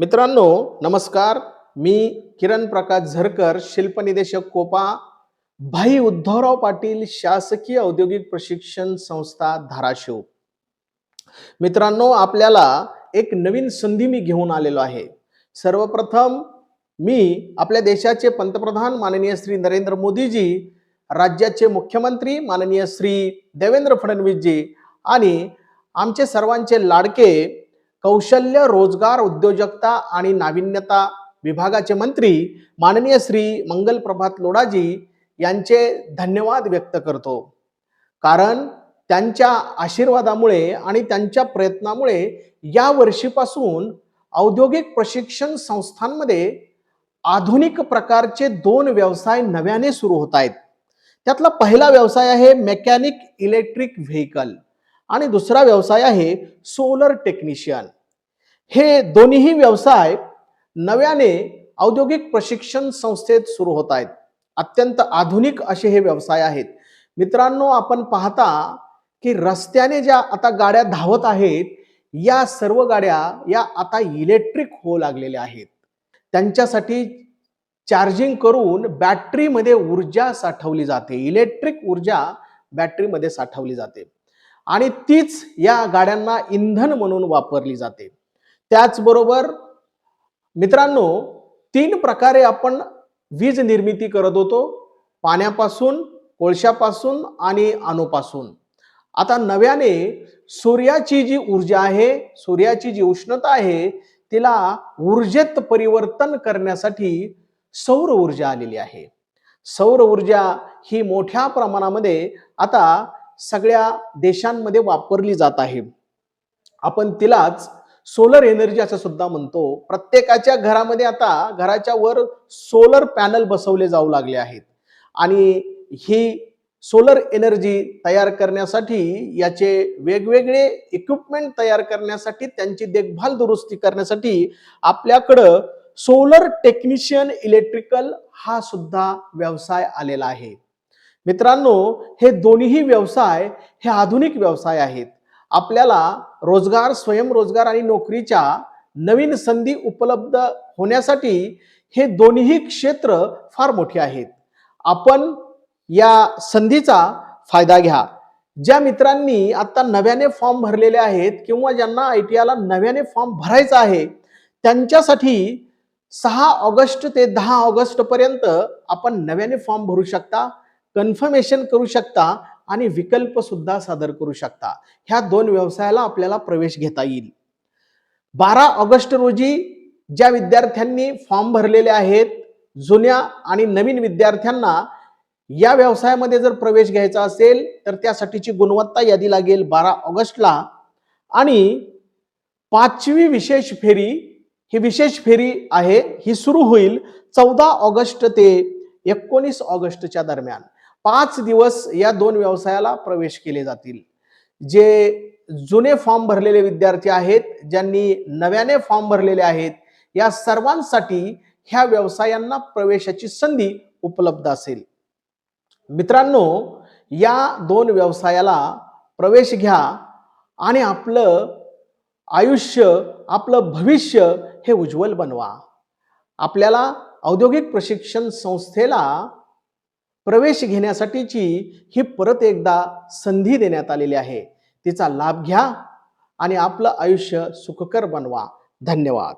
मित्रांनो नमस्कार. मी किरण प्रकाश झरकर शिल्पनिदेशक कोपा. भाई उद्धवराव पाटील शासकीय औद्योगिक प्रशिक्षण संस्था धाराशिव. मित्रांनो आपल्याला एक नवीन संधी मी घेऊन आलेलो आहे. सर्वप्रथम मी आपल्या देशाचे पंतप्रधान माननीय श्री नरेंद्र मोदीजी राज्याचे मुख्यमंत्री माननीय श्री देवेंद्र फडणवीसजी आणि आमचे सर्वांचे लाडके कौशल्य रोजगार उद्योजकता आणि नाविन्यता विभागाचे मंत्री माननीय श्री मंगल प्रभात लोडाजी यांचे धन्यवाद व्यक्त करतो. कारण त्यांच्या आशीर्वादामुळे आणि त्यांच्या प्रयत्नामुळे या वर्षीपासून औद्योगिक प्रशिक्षण संस्थांमध्ये आधुनिक प्रकारचे दोन व्यवसाय नव्याने सुरू होत आहेत. त्यातला पहिला व्यवसाय आहे मेकॅनिक इलेक्ट्रिक व्हेकल आणि दुसरा व्यवसाय आहे सोलर टेक्निशियन. हे दोन्हीही व्यवसाय नव्याने औद्योगिक प्रशिक्षण संस्थेत सुरू होत आहेत. अत्यंत आधुनिक असे हे व्यवसाय आहेत. मित्रांनो आपण पाहता की रस्त्याने ज्या आता गाड्या धावत आहेत या सर्व गाड्या या आता इलेक्ट्रिक होऊ लागलेल्या आहेत. त्यांच्यासाठी चार्जिंग करून बॅटरीमध्ये ऊर्जा साठवली जाते. इलेक्ट्रिक ऊर्जा बॅटरीमध्ये साठवली जाते. आणि तीच या गाड्यांना इंधन म्हणून वापरली जाते. त्याचबरोबर मित्रांनो तीन प्रकारे आपण वीज निर्मिती करत होतो. पाण्यापासून कोळशापासून आणि अणूपासून. आता नव्याने सूर्याची जी ऊर्जा आहे सूर्याची जी उष्णता आहे तिला ऊर्जेत परिवर्तन करण्यासाठी सौर ऊर्जा आलेली आहे. सौर ऊर्जा ही मोठ्या प्रमाणामध्ये आता सगळ्या देशांमध्ये वापरली जात आहे. आपण तिलाच सोलर एनर्जी असं सुद्धा म्हणतो. प्रत्येकाच्या घरामध्ये आता घराच्या वर सोलर पॅनल बसवले जाऊ लागले आहेत. आणि ही सोलर एनर्जी तयार करण्यासाठी याचे वेगवेगळे इक्विपमेंट तयार करण्यासाठी त्यांची देखभाल दुरुस्ती करण्यासाठी आपल्याकडं सोलर टेक्निशियन इलेक्ट्रिकल हा सुद्धा व्यवसाय आलेला आहे. मित्रांनो हे दोन्ही व्यवसाय हे आधुनिक व्यवसाय आहेत. आपल्याला रोजगार स्वयंरोजगार आणि नोकरीच्या नवीन संधी उपलब्ध होण्यासाठी हे दोन्ही क्षेत्र फार मोठे आहेत. आपण या संधीचा फायदा घ्या. ज्या मित्रांनी आता नव्याने फॉर्म भरलेले आहेत किंवा ज्यांना आय टी आयला नव्याने फॉर्म भरायचा आहे त्यांच्यासाठी सहा ऑगस्ट ते दहा ऑगस्ट पर्यंत आपण नव्याने फॉर्म भरू शकता कन्फर्मेशन करू शकता आणि विकल्प सुद्धा सादर करू शकता. ह्या दोन व्यवसायाला आपल्याला प्रवेश घेता येईल. बारा ऑगस्ट रोजी ज्या विद्यार्थ्यांनी फॉर्म भरलेले आहेत जुन्या आणि नवीन विद्यार्थ्यांना या व्यवसायामध्ये जर प्रवेश घ्यायचा असेल तर त्यासाठीची गुणवत्ता यादी लागेल बारा ऑगस्टला. आणि पाचवी विशेष फेरी ही विशेष फेरी आहे ही सुरू होईल चौदा ऑगस्ट ते एकोणीस ऑगस्टच्या दरम्यान. पाच दिवस या दोन व्यवसायाला प्रवेश केले जातील. जे जुने फॉर्म भरलेले विद्यार्थी आहेत ज्यांनी नव्याने फॉर्म भरलेले आहेत या सर्वांसाठी ह्या व्यवसायांना प्रवेशाची संधी उपलब्ध असेल. मित्रांनो या दोन व्यवसायाला प्रवेश घ्या आणि आपलं आयुष्य आपलं भविष्य हे उज्ज्वल बनवा. आपल्याला औद्योगिक प्रशिक्षण संस्थेला प्रवेश घेण्यासाठीची ही परत एकदा संधी देण्यात आलेली आहे. तिचा लाभ घ्या आणि आपलं आयुष्य सुखकर बनवा. धन्यवाद.